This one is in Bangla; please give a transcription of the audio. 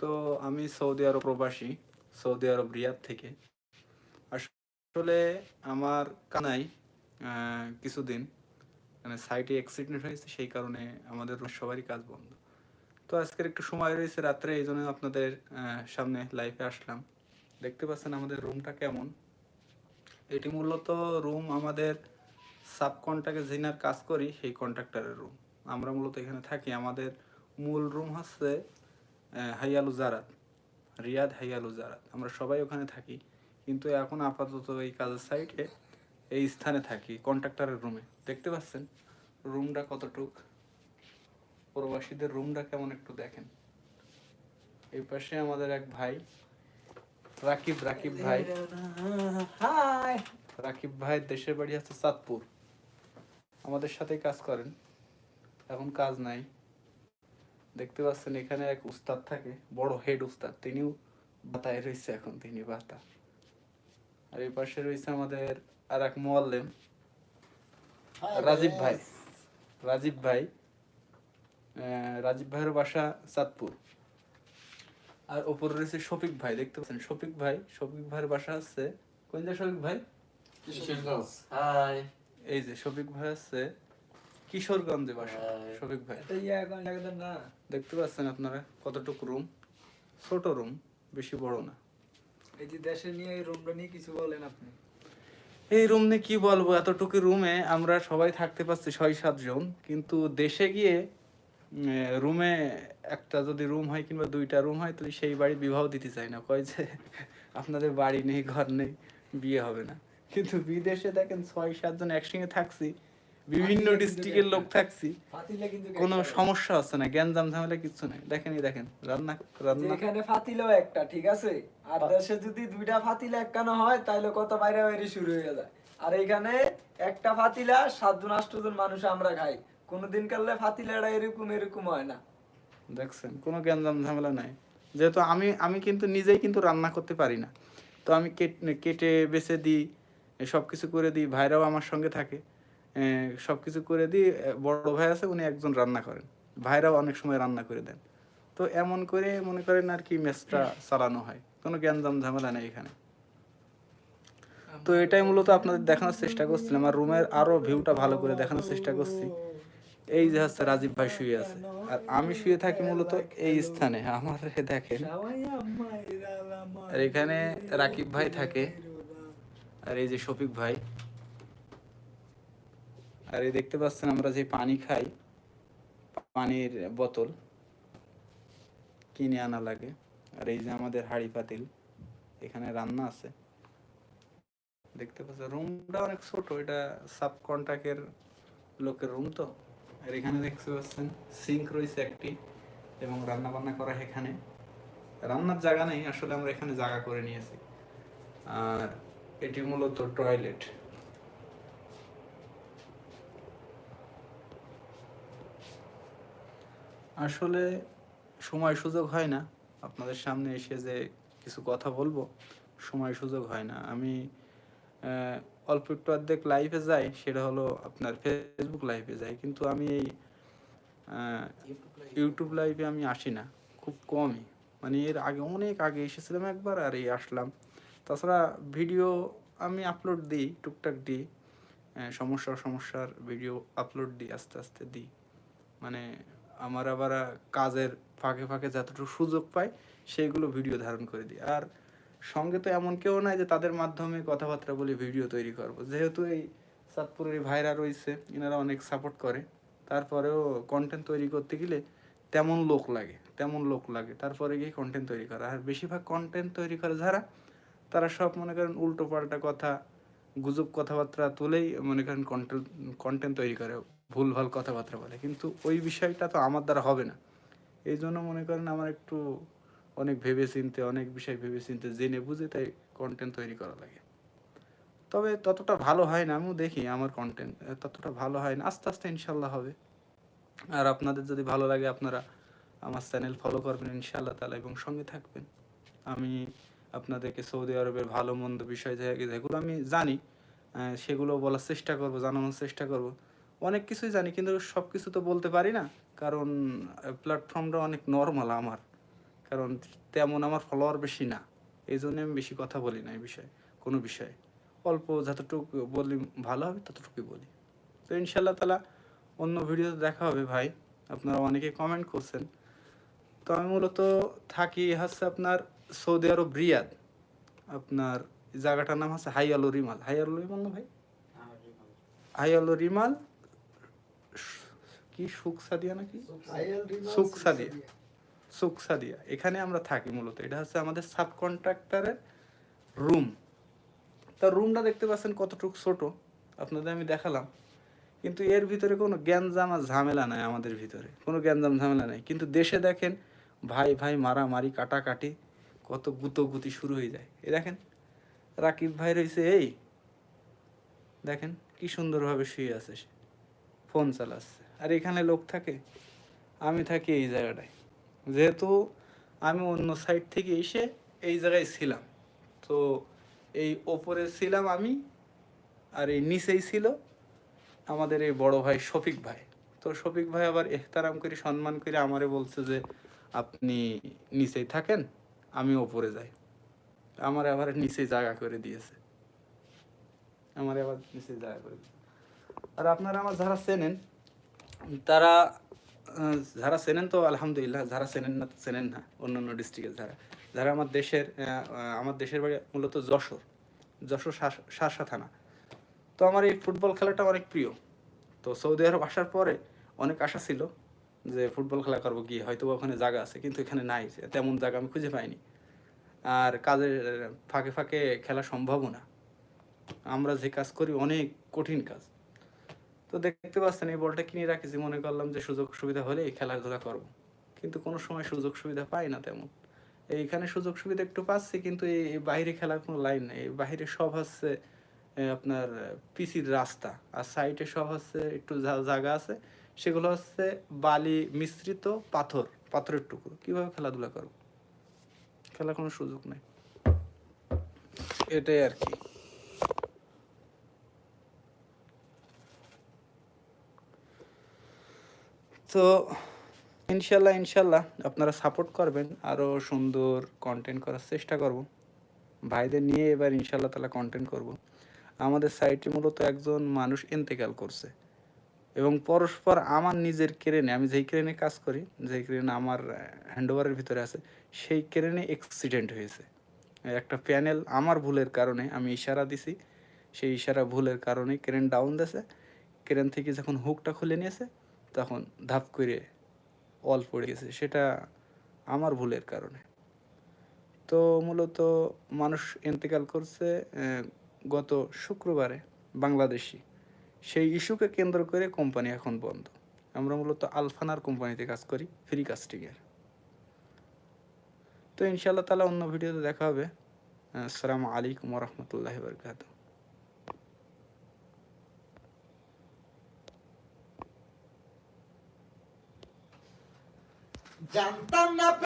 তো আমি সৌদি আরব প্রবাসী, সৌদি আরব রিয়াদ থেকে। আসলে আমার কানাই কিছুদিন মানে সাইটে অ্যাক্সিডেন্ট হয়েছে, সেই কারণে আমাদের সবারই কাজ বন্ধ। তো আজকের একটু সময় রয়েছে রাত্রে, এই জন্য আপনাদের সামনে লাইফে আসলাম। দেখতে পাচ্ছেন আমাদের রুমটা কেমন? এটি মূলত রুম আমাদের সাব কন্ট্রাক্টে যিনার কাজ করি, সেই কন্ট্রাক্টরের রুম আমরা মূলত এখানে থাকি। আমাদের মূল রুম হচ্ছে হাইয়ালু জারাত রিয়াদ হাইয়ালু জারাত আমরা সবাই ওখানে থাকি কিন্তু এখন আপাতত এই কাজের সাইটে এই স্থানে থাকি কন্ট্রাক্টরের রুমে দেখতে পাচ্ছেন? রুমটা কতটুক? প্রবাসীদের রুমটা কেমন একটু দেখেন। এই পাশে আমাদের এক ভাই রাকিব রাকিব ভাই। রাকিব ভাই দেশের বাড়ি হচ্ছে চাঁদপুর। আমাদের সাথেই কাজ করেন। এখন কাজ নাই। দেখতে পাচ্ছেন এখানে এক উস্তাদ থাকে বড় হেড উস্তাদ। তিনিও বাতায় রয়েছে এখন তিনি বাতা। আর এই পাশে রয়েছে আমাদের আর এক মোয়াল্লেম রাজীব ভাই। রাজীব ভাই রাজীব ভাইয়ের বাসা চাঁদপুর। আর ওপরে রয়েছে শফিক ভাই দেখতে পাচ্ছেন? শফিক ভাই শফিক ভাইয়ের বাসা আছে কোন শফিক ভাই? এই যে শফিক ভাই আছে কিশোরগঞ্জে বাসা হ্যাঁ। শফিক ভাই। দেখতে পাচ্ছেন আপনারা কতটুকু রুম ছোট রুম বেশি বড় না। এই যে দেশে নিয়ে এই রুমটা নিয়ে কিছু বলেন আপনি। এই রুম নিয়ে কি বলব? এতটুকু রুমে আমরা সবাই থাকতে পারছি ছয় সাতজন কিন্তু দেশে গিয়ে রুমে একটা যদি রুম হয় কিংবা দুইটা রুম হয় তাহলে সেই বাড়ি বিবাহ দিতে চাই না। কয় যে আপনাদের বাড়ি নেই ঘর নেই বিয়ে হবে না। কিন্তু বিদেশে দেখেন ছয় সাতজন একসঙ্গে থাকছি। বিভিন্ন ডিস্ট্রিক্টের লোক থাকছি। কোনো সমস্যা হচ্ছে না গ্যাঞ্জাম ঝামেলা কিছু নেই। দেখেন এই দেখেন রান্না রান্না। এখানে ফাতিলেও একটা ঠিক আছে? আর দেশে যদি দুইটা ফাতিলা একখানা হয় তাহলে কত বাইরে বাইরে শুরু হয়ে যায়। আর এখানে একটা ফাতিলা সাত জন সাতজন আটজন মানুষ আমরা খাই। কোনোদিন কালে ফাতিলাটা এরকম এরকম হয় না। দেখছেন কোনো গ্যাঞ্জাম ঝামেলা নাই। যেহেতু আমি আমি কিন্তু নিজেই কিন্তু রান্না করতে পারি না। তো আমি কেট- কেটে বেছে দিই সব কিছু করে দিই ভাইরাও আমার সঙ্গে থাকে। সব কিছু করে দিই বড় ভাই আছে, উনি একজন রান্না করেন। ভাইরাও অনেক সময় রান্না করে দেন। তো এমন করে মনে করেন আর কি মেসটা চালানো হয়। কোনো গ্যাঞ্জাম ঝামেলা নেই এখানে। তো এটাই মূলত আপনাদের দেখানোর চেষ্টা করছিলাম। আর রুমের আরও ভিউটা ভালো করে দেখানোর চেষ্টা করছি। এই যে হচ্ছে রাজীব ভাই শুয়ে আছে। আর আমি শুয়ে থাকি মূলত এই স্থানে। আমার দেখেন। আর এখানে রাকিব ভাই থাকে। আর এই যে শফিক ভাই। আর এই দেখতে পাচ্ছেন আমরা যে পানি খাই, পানির বোতল, কিনে আনা লাগে। আর এই যে আমাদের হাড়ি পাতিল, এখানে রান্না আছে। দেখতে পাচ্ছেন, রুমটা অনেক ছোট, এটা সাব কন্ট্রাক্টের লোকের রুম তো। আর এখানে দেখতে পাচ্ছেন, সিঙ্ক রয়েছে একটি, এবং রান্না বান্না করা এখানে। রান্নার জায়গা নেই, আসলে আমরা এখানে জায়গা করে নিয়েছি। আর এটি মূলত টয়লেট। আসলে সময় সুযোগ হয় না। আপনাদের সামনে এসে যে কিছু কথা বলব সময় সুযোগ হয় না। আমি অল্প একটু অর্ধেক লাইভে যাই সেটা হলো আপনার ফেসবুক লাইভে যাই। কিন্তু আমি এই ইউটিউব লাইভে আমি আসি না। খুব কমই। মানে এর আগে অনেক আগে এসেছিলাম একবার আর এই আসলাম। তাছাড়া ভিডিও আমি আপলোড দিই টুকটাক দিই। সমস্যা সমস্যার ভিডিও আপলোড দিই আস্তে আস্তে দিই। মানে আমার আবার কাজের ফাঁকে ফাঁকে যতটুকু সুযোগ পাই, সেইগুলো ভিডিও ধারণ করে দিই। আর সঙ্গে তো এমন কেউ নাই যে তাদের মাধ্যমে কথাবার্তা বলে ভিডিও তৈরি করব। যেহেতু এই এই ভাইরা রয়েছে, এনারা অনেক সাপোর্ট করে। তারপরেও কন্টেন্ট তৈরি করতে গেলে তেমন লোক লাগে, তেমন লোক লাগে। তারপরে গিয়ে কন্টেন্ট তৈরি করা। আর বেশিরভাগ কন্টেন্ট তৈরি করে যারা, তারা সব মনে করেন উল্টো পাল্টা কথা, গুজব কথাবার্তা তুলেই মনে করেন কন্টেন্ট কন্টেন্ট তৈরি করে। ভুলভাল কথাবার্তা বলে। কিন্তু ওই বিষয়টা তো আমার দ্বারা হবে না। এই জন্য মনে করেন আমার একটু অনেক ভেবে চিনতে অনেক বিষয় ভেবে চিনতে জেনে বুঝে তাই কন্টেন্ট তৈরি করা লাগে। তবে ততটা ভালো হয় না, আমিও দেখি আমার কন্টেন্ট ততটা ভালো হয় না, আস্তে আস্তে ইনশাল্লাহ হবে। আর আপনাদের যদি ভালো লাগে আপনারা আমার চ্যানেল ফলো করবেন ইনশাল্লাহ তালা এবং সঙ্গে থাকবেন। আমি আপনাদেরকে সৌদি আরবের ভালো মন্দ বিষয় যেগুলো আমি জানি সেগুলো বলার চেষ্টা করব, জানানোর চেষ্টা করব। অনেক কিছুই জানি কিন্তু সব কিছু তো বলতে পারি না। কারণ প্ল্যাটফর্মটা অনেক নর্মাল আমার। কারণ তেমন আমার ফলোয়ার বেশি না। এই জন্য আমি বেশি কথা বলি না এই বিষয়ে কোনো বিষয়ে। অল্প যতটুকু বলি ভালো হবে ততটুকুই বলি। তো ইনশাল্লাহ তালা অন্য ভিডিওতে দেখা হবে ভাই। আপনারা অনেকে কমেন্ট করছেন। তো আমি মূলত থাকি হচ্ছে আপনার সৌদি আরব রিয়াদ। আপনার জায়গাটার নাম হচ্ছে হাই আলো রিমাল। হাই আলো রিমাল না ভাই? হাই আলো রিমাল কি? সুখ সাদিয়া নাকি সুখ সাদিয়া সুখ সাদিয়া এখানে আমরা থাকি মূলত। এটা হচ্ছে আমাদের সাব কন্ট্রাক্টরের রুম। তার রুমটা দেখতে পাচ্ছেন কতটুকু ছোট আপনাদের আমি দেখালাম। কিন্তু এর ভিতরে কোনো জ্ঞানজাম আর ঝামেলা নাই আমাদের ভিতরে। কোনো জ্ঞানজাম ঝামেলা নাই। কিন্তু দেশে দেখেন ভাই ভাই মারামারি কাটাকাটি কত গুতোগুতি শুরু হয়ে যায়। এ দেখেন রাকিব ভাই রয়েছে এই। দেখেন কি সুন্দরভাবে শুয়ে আছে সে। ফোন চালাচ্ছে। আর এখানে লোক থাকে, আমি থাকি এই জায়গাটায়। যেহেতু আমি অন্য সাইড থেকে এসে এই জায়গায় ছিলাম। তো এই ওপরে ছিলাম আমি আর এই নিচেই ছিল আমাদের এই বড় ভাই শফিক ভাই। তো শফিক ভাই আবার এহতারাম করে, সম্মান করে আমারে বলছে যে, আপনি নিচেই থাকেন, আমি ওপরে যাই। আমার আবার নিচে জায়গা করে দিয়েছে। আমার আবার নিচে জায়গা করে। আর আপনারা আমার যারা চেনেন তারা যারা চেনেন তো আলহামদুলিল্লাহ, যারা চেনেন না চেনেন না, অন্যান্য ডিস্ট্রিক্টের যারা। যারা আমার দেশের আমার দেশের বাড়ি মূলত যশোর যশোর শাসা থানা। তো আমার এই ফুটবল খেলাটা অনেক প্রিয়। তো সৌদি আরব আসার পরে অনেক আশা ছিল যে ফুটবল খেলা করব গিয়ে, হয়তো ওখানে জায়গা আছে, কিন্তু এখানে নাই, তেমন জায়গা আমি খুঁজে পাইনি। আর কাজের ফাঁকে ফাঁকে খেলা সম্ভবও না। আমরা যে কাজ করি অনেক কঠিন কাজ। তো দেখতে পাচ্ছেন এই বলটা কিনে রাখেছি, মনে করলাম যে সুযোগ সুবিধা হলে এই খেলাধুলা করব। কিন্তু কোনো সময় সুযোগ সুবিধা পাই না তেমন। এইখানে সুযোগ সুবিধা একটু পাচ্ছি, কিন্তু এই বাইরে খেলার কোনো লাইন নেই। বাইরে সব হচ্ছে আপনার পিসির রাস্তা। আর সাইডে সব হচ্ছে একটু জায়গা আছে। সেগুলো হচ্ছে বালি মিশ্রিত পাথর, পাথরের টুকরো। কীভাবে খেলাধুলা করব? খেলার কোনো সুযোগ নেই। এটাই আর কি। তো ইনশাল্লাহ ইনশাল্লাহ আপনারা সাপোর্ট করবেন আরও সুন্দর কন্টেন্ট করার চেষ্টা করব। ভাইদের নিয়ে এবার ইনশাল্লাহ তালা কন্টেন্ট করব। আমাদের সাইটে মূলত একজন মানুষ ইন্তেকাল করছে। এবং পরস্পর আমার নিজের ক্রেনে আমি যেই ক্রেনে কাজ করি, যেই ক্রেনে আমার হ্যান্ডওভারের ভিতরে আছে, সেই ক্রেনে অ্যাক্সিডেন্ট হয়েছে। একটা প্যানেল আমার ভুলের কারণে আমি ইশারা দিছি, সেই ইশারা ভুলের কারণে ক্রেন ডাউন দিয়েছে ক্রেন থেকে যখন হুকটা খুলে নিয়েছে তখন ধাপ করে অল পড়ে গেছে। সেটা আমার ভুলের কারণে। তো মূলত মানুষ ইন্তেকাল করছে গত শুক্রবারে বাংলাদেশি। সেই ইস্যুকে কেন্দ্র করে কোম্পানি এখন বন্ধ। আমরা মূলত আলফানার কোম্পানিতে কাজ করি, ফ্রি কাস্টিংয়ের তো ইনশাআল্লাহ তালা অন্য ভিডিওতে দেখা হবে। আসসালামু আলাইকুম রহমতুল্লাহ বরকাত জানতাম না